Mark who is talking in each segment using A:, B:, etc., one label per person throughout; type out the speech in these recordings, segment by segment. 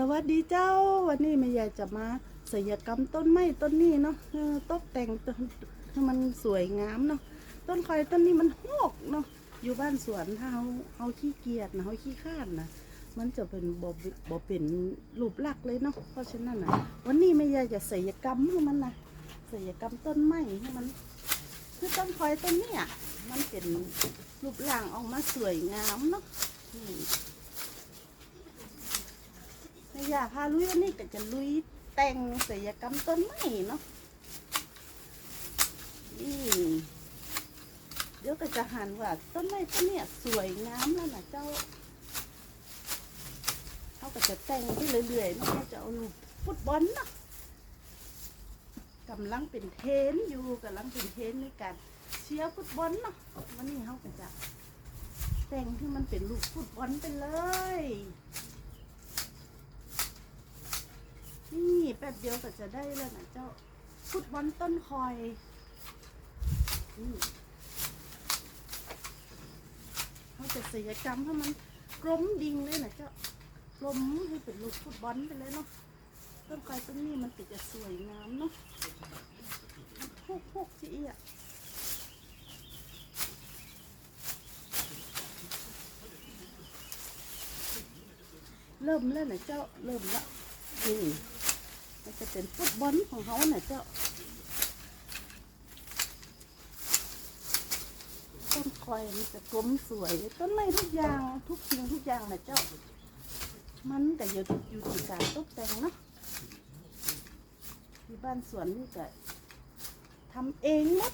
A: สวัสดีเจ้า วันนี้แม่ยายจะมาศิลปกรรมต้นไม้ต้นนี้เนาะตกแต่งต้นให้มันสวยงามเนาะต้นคอยต้นนี้มันหกเนาะอยู่บ้านสวนถ้าเฮาเฮาขี้เกียจนะเฮาขี้ข้านนะมันจะเป็นบ่บ่เป็นรูปลักษ์เลยเนาะเพราะฉะนั้นนะวันนี้แม่ยายจะศิลปกรรมให้มันนะศิลปกรรมต้นไม้ให้มัน คือต้นคอยต้นนี้ยมันเป็นรูปร่างออกมาสวยงามเนาะ ยากพาลุยวันนี้ก็จะลุยแต่งศิลปกรรมต้นไม้เนาะนี่เดี๋ยวก็จะหันว่าต้นไม้ต้นเนี้ยสวยงามแล้วนะเจ้าเขาก็จะแต่งไปเรื่อยๆเนาะจะเอาลูกฟุตบอลเนาะกำลังเป็นเทนอยู่กำลังเป็นเทนในการเชียร์ฟุตบอลเนาะวันนี้เขาก็จะแต่งที่มันเป็นลูกฟุตบอลไปเลย นี่แป๊บเดียวก็จะได้แล้วนะเจ้าฟุตบอลต้นคอยนี่เขาจะศิลกรรมให้มันกลมดิงเลยนะเจ้ากลมให้เป็นลูกฟุตบอลไปเลยเนาะต้นคอยต้นนี้มันติดจะสวยงามเนาะพวกพวกจีอะเริ่มแล้วนะเจ้าเริ่มละนี่มั นจะเป็นฟุตบอลของเขาน่ะเจ้าต้นคอยมันจะกลมสวยต้นไม้ทุกอย่างทุกสิ่งทุกอย่างน่ะเจ้า มันแต่อยู่อยู่ที่การตกแต่งเนาะที่บ้านสวนนี่ก็ทำเองหมด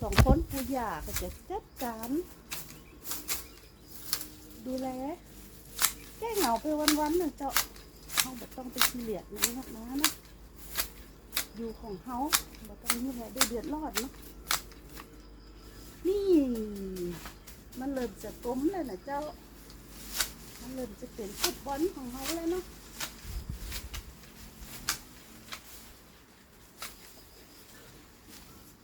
A: สองคนปู่ย่าก็จะจัดการดูแลแก้เหงาไปวันๆน่ะเจ้า เขาบต้องไปเหลียดนะนักนะนะอยู่ของเขาบ่ต้องมีอะไรได้เดือดร้อนเนาะนี่ มันเริ่มจะกลมแล้วนะเจ้า มันเริ่มจะเป็นฟุตบอลของเขาแล้วเนาะ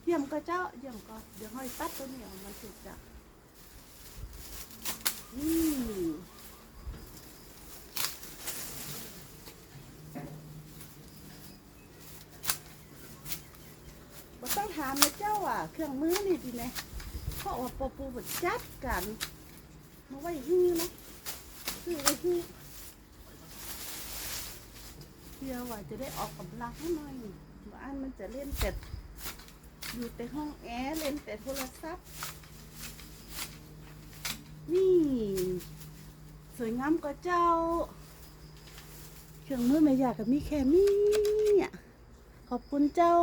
A: เยี่ยมก็เจ้าเยี่ยมก็เดี๋ยวห้อยตัดตัวนี้ออกมันสุดจ้ะนี่ บ่ ต้องถามนะเจ้าอะ เครื่องมือนี่ดีไหมเพราะว่าปอปูบดจัดกันมาไว้ฮื้อเนะซื้อไว้ฮื้อเพื่อว่าจะได้ออกกำลังให้หน่อยบาอันมันจะเล่นแต่อยู่แต่ห้องแอร์เล่นแต่โทรศัพท์ นี่ สวยงามก็เจ้า เครื่องมือไม่อยากกับมีแค่นี้อะขอบคุณเจ้า